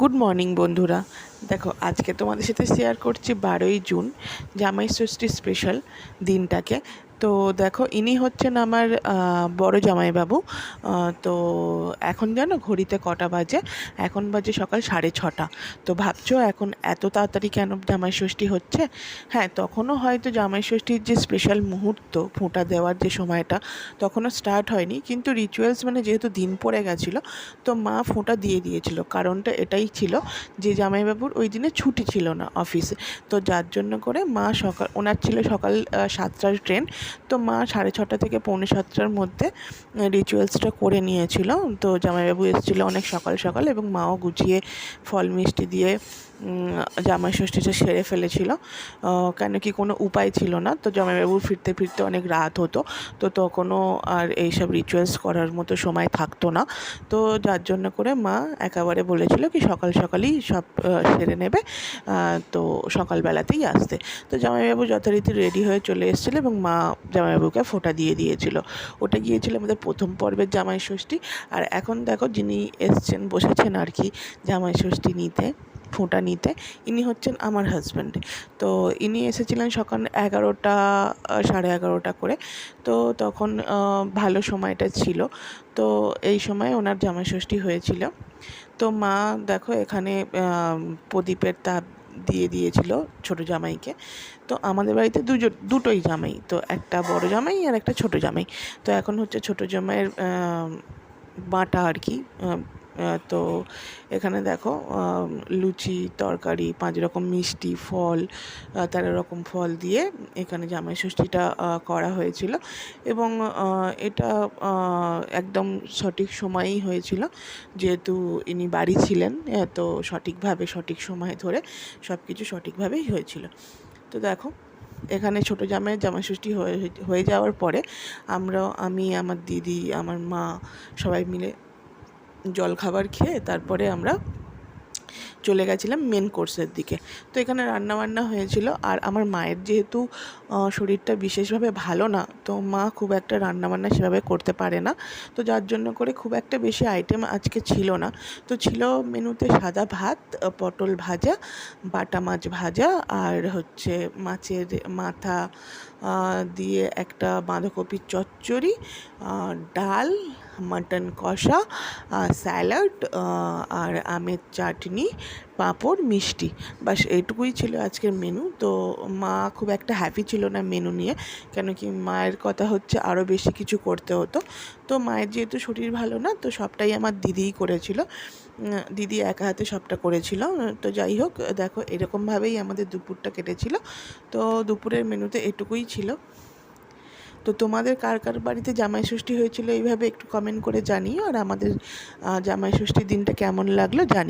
Good morning বন্ধুরা। দেখো, আজকে তোমাদের সাথে শেয়ার করছি বারোই জুন জামাই ষষ্ঠী স্পেশাল দিনটাকে। তো দেখো, ইনি হচ্ছেন আমার বড় জামাইবাবু। তো এখন জানো ঘড়িতে কটা বাজে, এখন বাজে সকাল সাড়ে ছটা। তো ভাবছ এখন এত তাড়াতাড়ি কেন জামাই ষষ্ঠী হচ্ছে? হ্যাঁ তখনও হয়তো জামাই ষষ্ঠীর যে স্পেশাল মুহূর্ত, ফোঁটা দেওয়ার যে সময়টা, তখনও স্টার্ট হয়নি। কিন্তু রিচুয়ালস মানে যেহেতু দিন পড়ে গেছিল, তো মা ফোঁটা দিয়ে দিয়েছিল। কারণটা এটাই ছিল যে জামাইবাবুর ওই দিনে ছুটি ছিল না অফিসে তো যার জন্য করে মা সকাল, ওনার ছিল সকাল সাতটার ট্রেন তো মা সাড়ে ছটা থেকে পৌনে সাতটার মধ্যে রিচুয়ালসটা করে নিয়েছিল। তো জামাইবাবু এসেছিল অনেক সকাল সকাল এবং মাও গুছিয়ে ফল মিষ্টি দিয়ে জামাই ষষ্ঠীটা সেরে ফেলেছিল। কেন কি কোনো উপায় ছিল না। তো জামাইবাবু ফিরতে ফিরতে অনেক রাত হতো। তো তখনও আর এইসব রিচুয়ালস করার মতো সময় থাকতো না। তো যার জন্য করে মা একেবারে বলেছিল কি সকাল সকালই সব সেরে নেবে। তো সকালবেলাতেই আসতে। তো জামাইবাবু যথারীতি রেডি হয়ে চলে এসেছিল এবং মা জামাইবাবুকে ফোঁটা দিয়ে দিয়েছিল। ওটা গিয়েছিল আমাদের প্রথম পর্বের জামাই ষষ্ঠী। আর এখন দেখো যিনি এসছেন, বসেছেন আর কি জামাই ষষ্ঠী নিতে, ফোঁটা নিতে, ইনি হচ্ছেন আমার হাজব্যান্ড তো ইনি এসেছিলেন সকাল এগারোটা সাড়ে এগারোটা করে। তো তখন ভালো সময়টা ছিল। তো এই সময় ওনার জামাই ষষ্ঠী হয়েছিল। তো মা দেখো এখানে প্রদীপের তাপ দিয়ে দিয়েছিল ছোট জামাইকে। তো আমাদের বাড়িতে দুজন, দুটোই জামাই। তো একটা বড় জামাই আর একটা ছোট জামাই। তো এখন হচ্ছে ছোট জামাইয়ের বাটা আর কি তো এখানে দেখো লুচি, তরকারি, পাঁচ রকম মিষ্টি, ফল তেরো রকম ফল দিয়ে এখানে জামাই ষষ্ঠীটা করা হয়েছিল। এবং এটা একদম সঠিক সময়েই হয়েছিল। যেহেতু ইনি বাড়ি ছিলেন তো সঠিকভাবে, সঠিক সময় ধরে সব কিছু সঠিকভাবেই হয়েছিল। তো দেখো, এখানে ছোটো জামাই ষষ্ঠী হয়ে হয়ে যাওয়ার পরে আমরা, আমি, আমার দিদি, আমার মা সবাই মিলে জলখাবার খেয়ে তারপরে আমরা চলে গেছিলাম মেন কোর্সের দিকে। তো এখানে রান্না বান্না হয়েছিল আর আমার মায়ের যেহেতু শরীরটা বিশেষভাবে ভালো না, তো মা খুব একটা রান্না বান্না সেভাবে করতে পারে না। তো যার জন্য করে খুব একটা বেশি আইটেম আজকে ছিল না। তো ছিল মেনুতে সাদা ভাত পটল ভাজা, বাটা মাছ ভাজা আর হচ্ছে মাছের মাথা দিয়ে একটা বাঁধাকপির চচ্চড়ি ডাল মাটন কষা স্যালাড আর আমের চাটনি, পাঁপড়, মিষ্টি। বাস এটুকুই ছিল আজকের মেনু তো মা খুব একটা হ্যাপি ছিল না মেনু নিয়ে, কেন কি মায়ের কথা হচ্ছে আরও বেশি কিছু করতে হতো। তো মায়ের যেহেতু শরীর ভালো না, তো সবটাই আমার দিদিই করেছিল। দিদি একা হাতে সবটা করেছিল। তো যাই হোক, দেখো এরকমভাবেই আমাদের দুপুরটা কেটেছিল। তো দুপুরের মেনুতে এটুকুই ছিল। তো তোমাদের কার কার বাড়িতে জামাই ষষ্ঠী হয়েছিল এইভাবে একটু কমেন্ট করে জানিও, আর আমাদের জামাই ষষ্ঠীর দিনটা কেমন লাগল জানি